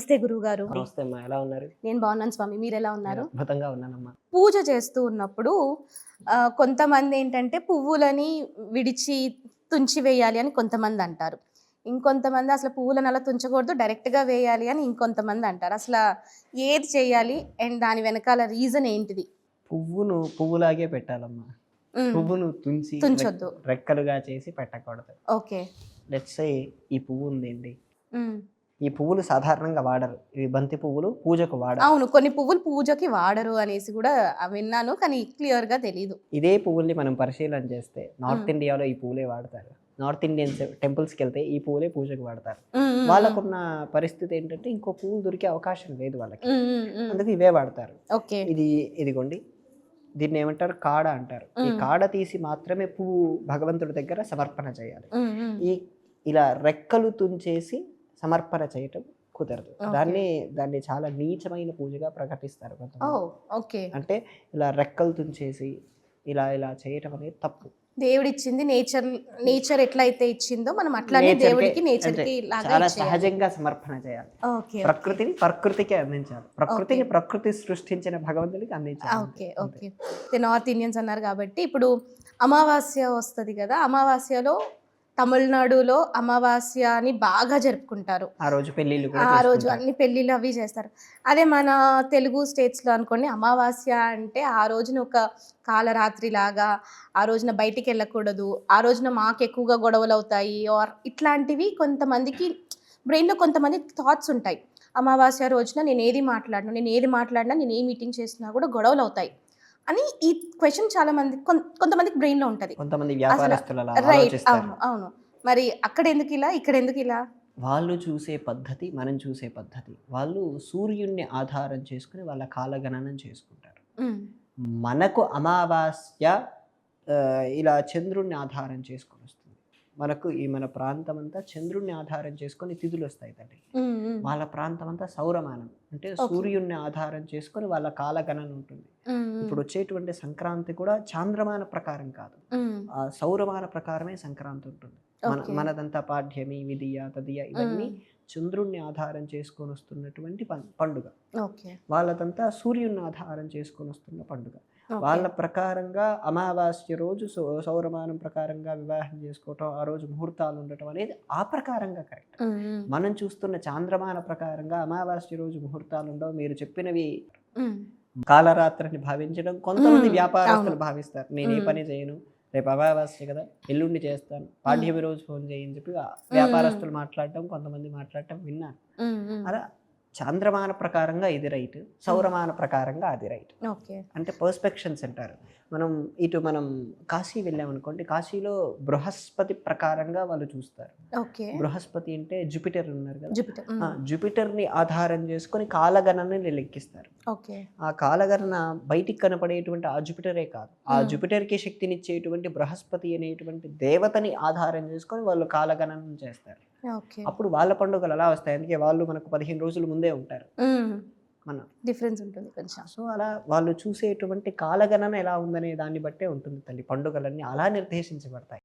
నమస్తే గురువు గారు నమస్తే అమ్మా ఎలా ఉన్నారు? నేను బాగున్నాను స్వామి మీరు ఎలా ఉన్నారు? అద్భుతంగా ఉన్నానమ్మా. పూజ చేస్తూ ఉన్నప్పుడు కొంతమంది ఏంటంటే పువ్వులని విడిచి తుంచి వేయాలి అని కొంతమంది అంటారు. ఇంకొంతమంది అసలు పువ్వులను అలా తుంచకూడదు డైరెక్ట్గా వేయాలి అని ఇంకొంతమంది అంటారు. అసలు ఏది చేయాలి అండ్ దాని వెనకాల రీజన్ ఏంటిది? పువ్వును పువ్వులాగే పెట్టాలమ్మా. పువ్వును తుంచి తుంచొద్దు. రెక్- రెక్కలుగా చేసి పెట్టకూడదు. ఓకే. లెట్స్ ఈ పువ్వు ఉందండి. ఈ పువ్వులు సాధారణంగా వాడరు. ఇవి బంతి పువ్వులు పూజకు వాడరు. అవును కొన్ని పువ్వులు పూజకి వాడరు అనేసి కూడా విన్నాను కానీ క్లియర్గా తెలీదు. ఇదే పువ్వుల్ని మనం పరిశీలన చేస్తే నార్త్ ఇండియాలో ఈ పువ్వులే వాడతారు. నార్త్ ఇండియన్ టెంపుల్స్కి వెళ్తే ఈ పువ్వులే పూజకు వాడతారు. వాళ్ళకున్న పరిస్థితి ఏంటంటే ఇంకో పువ్వులు దొరికే అవకాశం లేదు వాళ్ళకి. అందుకు ఇవే వాడతారు. ఓకే. ఇది ఇదిగోండి. దీన్ని ఏమంటారు? కాడ అంటారు. ఈ. కాడ తీసి మాత్రమే పువ్వు భగవంతుడి దగ్గర సమర్పణ చేయాలి. ఈ ఇలా రెక్కలు తుంచేసి సమర్పణ చేయటం కుదరదు. దాన్ని దాన్ని చాలా నీచమైన పూజగా ప్రకటిస్తారు ఓకే. అంటే ఇలా రెక్కలు తుంచేసి ఇలా ఇలా చేయటం అనేది తప్పు. దేవుడిచ్చింది నేచర్ నేచర్ ఎట్లయితే ఇచ్చిందో మనం అట్లానే దేవుడికి నేచర్ అంటే కి లాగా చాలా. సహజంగా సమర్పణ చేయాలి. ఓకే ప్రకృతిని ప్రకృతికే అందించాలి. ప్రకృతిని ప్రకృతి సృష్టించిన భగవంతుడికి అందించాలి. Okay okay. నార్త్ ఇండియన్స్ అన్నారు కాబట్టి ఇప్పుడు అమావాస్య వస్తది కదా అమావాస్యలో తమిళనాడులో అమావాస్యని బాగా జరుపుకుంటారు. ఆ రోజు పెళ్ళిళ్ళు కూడా ఆ రోజు. అన్ని పెళ్ళిళ్ళు అవి చేస్తారు. అదే మన తెలుగు స్టేట్స్లో అనుకోండి అమావాస్య అంటే ఆ రోజున ఒక కాలరాత్రి లాగా ఆ రోజున బయటికి వెళ్ళకూడదు ఆ రోజున మాకు ఎక్కువగా గొడవలు అవుతాయి ఆర్ ఇట్లాంటివి కొంతమందికి బ్రెయిన్లో కొంతమంది థాట్స్ ఉంటాయి. అమావాస్య రోజున నేను ఏది మాట్లాడినా నేను ఏది మాట్లాడినా నేను ఏ మీటింగ్ చేసినా కూడా గొడవలు అవుతాయి. అని ఈ క్వశ్చన్ చాలా మంది కొంతమందికి బ్రెయిన్లో ఉంటుంది. కొంతమంది రైట్ అవును అవును. మరి అక్కడ ఎందుకు ఇలా ఇక్కడ ఎందుకు ఇలా? వాళ్ళు చూసే పద్ధతి మనం చూసే పద్ధతి. వాళ్ళు సూర్యుడిని ఆధారం చేసుకుని వాళ్ళ కాలగణనం చేసుకుంటారు. మనకు అమావాస్య ఇలా చంద్రుడిని ఆధారం చేసుకొని మనకు ఈ మన ప్రాంతం అంతా చంద్రుడిని ఆధారం చేసుకొని తిథులు వస్తాయి ఉమ్. వాళ్ళ ప్రాంతం అంతా సౌరమానం అంటే. సూర్యుడిని ఆధారం చేసుకొని వాళ్ళ కాలగణన ఉంటుంది. ఇప్పుడు వచ్చేటువంటి సంక్రాంతి కూడా చాంద్రమాన ప్రకారం కాదు ఆ సౌరమాన ప్రకారమే సంక్రాంతి ఉంటుంది మన. మనదంతా పాఠ్యమి విధియ తదియ ఇవన్నీ చంద్రుణ్ణి ఆధారం చేసుకొని వస్తున్నటువంటి పండుగ వాళ్ళదంతా సూర్యుడిని ఆధారం చేసుకొని వస్తున్న పండుగ. వాళ్ళ ప్రకారంగా అమావాస్య రోజు సౌరమానం ప్రకారంగా వివాహం చేసుకోవటం ఆ రోజు ముహూర్తాలు ఉండటం అనేది ఆ ప్రకారంగా కరెక్ట్. మనం చూస్తున్న చాంద్రమాన ప్రకారంగా అమావాస్య రోజు ముహూర్తాలు ఉండవు. మీరు చెప్పినవి కాలరాత్రిని భావించడం కొంతమంది. వ్యాపారస్తులు. భావిస్తారు. నేను ఏ. పని చేయను రేపు అమావాస్య కదా ఎల్లుండి చేస్తాను పాఠ్యమి రోజు ఫోన్ చేయని చెప్పి వ్యాపారస్తులు మాట్లాడటం కొంతమంది మాట్లాడటం విన్నాను. అలా చాంద్రమాన ప్రకారంగా ఇది రైట్ సౌరమాన ప్రకారంగా అది రైట్ ఓకే అంటే పర్స్పెక్షన్స్ అంటారు మనం ఇటు మనం కాశీ వెళ్ళామనుకోండి కాశీలో బృహస్పతి ప్రకారంగా వాళ్ళు చూస్తారు. ఓకే. బృహస్పతి అంటే జూపిటర్ ఉన్నారు కదా. జూపిటర్ జూపిటర్ని ఆధారం చేసుకొని కాలగణనని లెక్కిస్తారు. ఓకే. ఆ కాలగణన బయటికి కనపడేటువంటి ఆ జూపిటరే కాదు. ఆ. జూపిటర్కి శక్తినిచ్చేటువంటి బృహస్పతి అనేటువంటి దేవతని ఆధారం చేసుకొని వాళ్ళు కాలగణనం చేస్తారు. అప్పుడు వాళ్ళ పండుగలు అలా వస్తాయి. అందుకే వాళ్ళు మనకు పదిహేను రోజుల ముందే ఉంటారు. మనం. డిఫరెన్స్ ఉంటుంది కొంచెం. సో అలా వాళ్ళు చూసేటువంటి కాలగణన ఎలా ఉందనే దాన్ని బట్టే ఉంటుంది తల్లి. పండుగలన్నీ అలా నిర్దేశించబడతాయి.